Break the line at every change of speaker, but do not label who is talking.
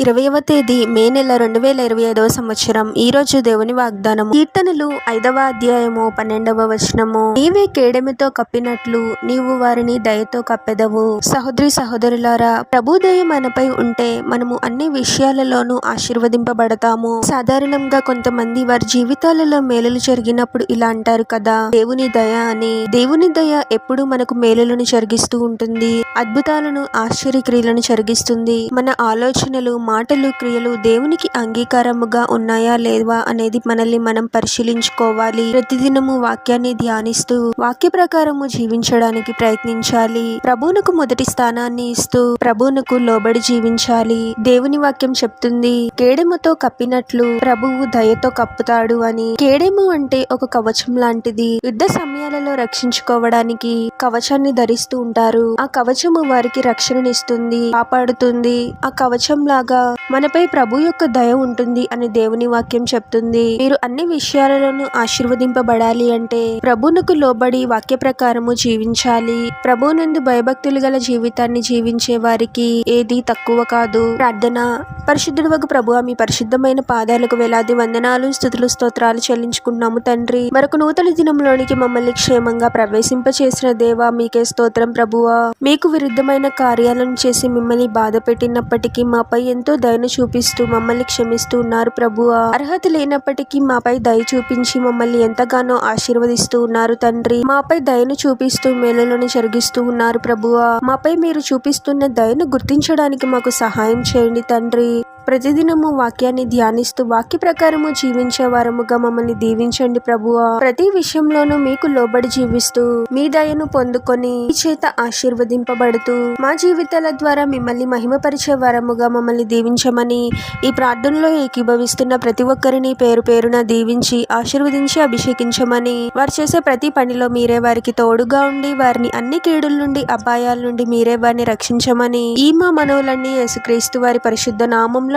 ఇరవైవ తేదీ మే నెల రెండు వేల ఇరవై ఐదవ సంవత్సరం. ఈ రోజు దేవుని వాగ్దానము. కీర్తనలు ఐదవ అధ్యాయము పన్నెండవ వచనము. నీవే కేడమితో కప్పినట్లు నీవు వారిని దయతో కప్పెదవు. సహోదరి సహోదరులారా ప్రభు దయ మనపై ఉంటే మనము అన్ని విషయాలలోనూ ఆశీర్వదింపబడతాము. సాధారణంగా కొంతమంది వారి జీవితాలలో మేలులు జరిగినప్పుడు ఇలా అంటారు కదా దేవుని దయ అని. దేవుని దయ ఎప్పుడు మనకు మేలులను జరిగిస్తూ ఉంటుంది. అద్భుతాలను ఆశ్చర్యక్రియలను జరిగిస్తుంది. మన ఆలోచనలు మాటలు క్రియలు దేవునికి అంగీకారముగా ఉన్నాయా లేవా అనేది మనల్ని మనం పరిశీలించుకోవాలి. ప్రతిదినము వాక్యాన్ని ధ్యానిస్తూ వాక్య ప్రకారము జీవించడానికి ప్రయత్నించాలి. ప్రభువునకు మొదటి స్థానాన్ని ఇస్తూ ప్రభువునకు లోబడి జీవించాలి. దేవుని వాక్యం చెప్తుంది కేడెముతో కప్పినట్లు ప్రభువు దయతో కప్పుతాడు అని. కేడెము అంటే ఒక కవచం లాంటిది. యుద్ధ సమయాలలో రక్షించుకోవడానికి కవచాన్ని ధరిస్తూ ఉంటారు. ఆ కవచము వారికి రక్షణనిస్తుంది కాపాడుతుంది. ఆ కవచం లాగా మనపై ప్రభు యొక్క దయ ఉంటుంది అని దేవుని వాక్యం చెప్తుంది. మీరు అన్ని విషయాలలోనూ ఆశీర్వదింపబడాలి అంటే ప్రభునకు లోబడి వాక్య ప్రకారము జీవించాలి. ప్రభునందు భయభక్తులు గల జీవితాన్ని జీవించే వారికి ఏది తక్కువ కాదు. ప్రార్థన. పరిశుద్ధుడు వగు ప్రభు మీ పరిశుద్ధమైన పాదాలకు వేలాది వందనాలు స్థుతులు స్తోత్రాలు చెల్లించుకున్నాము తండ్రి. మరొక నూతన దినంలోనికి మమ్మల్ని క్షేమంగా ప్రవేశింపచేసిన దేవా మీకే స్తోత్రం ప్రభువా. మీకు విరుద్ధమైన కార్యాలను చేసి మిమ్మల్ని బాధ పెట్టినప్పటికీ మాపై ఎంతో దయను చూపిస్తూ మమ్మల్ని క్షమిస్తూ ఉన్నారు ప్రభువా అర్హత లేనప్పటికీ మాపై దయ చూపించి మమ్మల్ని ఎంతగానో ఆశీర్వదిస్తూ ఉన్నారు తండ్రి. మాపై దయను చూపిస్తూ మేలులను జరిగిస్తూ ఉన్నారు ప్రభువా మాపై మీరు చూపిస్తున్న దయను గుర్తించడానికి మాకు సహాయం చేయండి తండ్రి. ప్రతిదినము వాక్యాన్ని ధ్యానిస్తూ వాక్య ప్రకారము జీవించే వారముగా మమ్మల్ని దీవించండి ప్రభువా ప్రతి విషయంలోనూ మీకు లోబడి జీవిస్తూ మీ దయను పొందుకొని మీ చేత ఆశీర్వదింపబడుతూ మా జీవితాల ద్వారా మిమ్మల్ని మహిమపరిచే వారముగా మమ్మల్ని దీవించమని ఈ ప్రార్థనలో ఏకీభవిస్తున్న ప్రతి ఒక్కరిని పేరు పేరున దీవించి ఆశీర్వదించి అభిషేకించమని వారు చేసే ప్రతి పనిలో మీరే వారికి తోడుగా ఉండి వారిని అన్ని కీడుల నుండి అపాయాల నుండి మీరే వారిని రక్షించమని ఈ మా మనవులన్నీ యేసుక్రీస్తు వారి పరిశుద్ధ నామంలో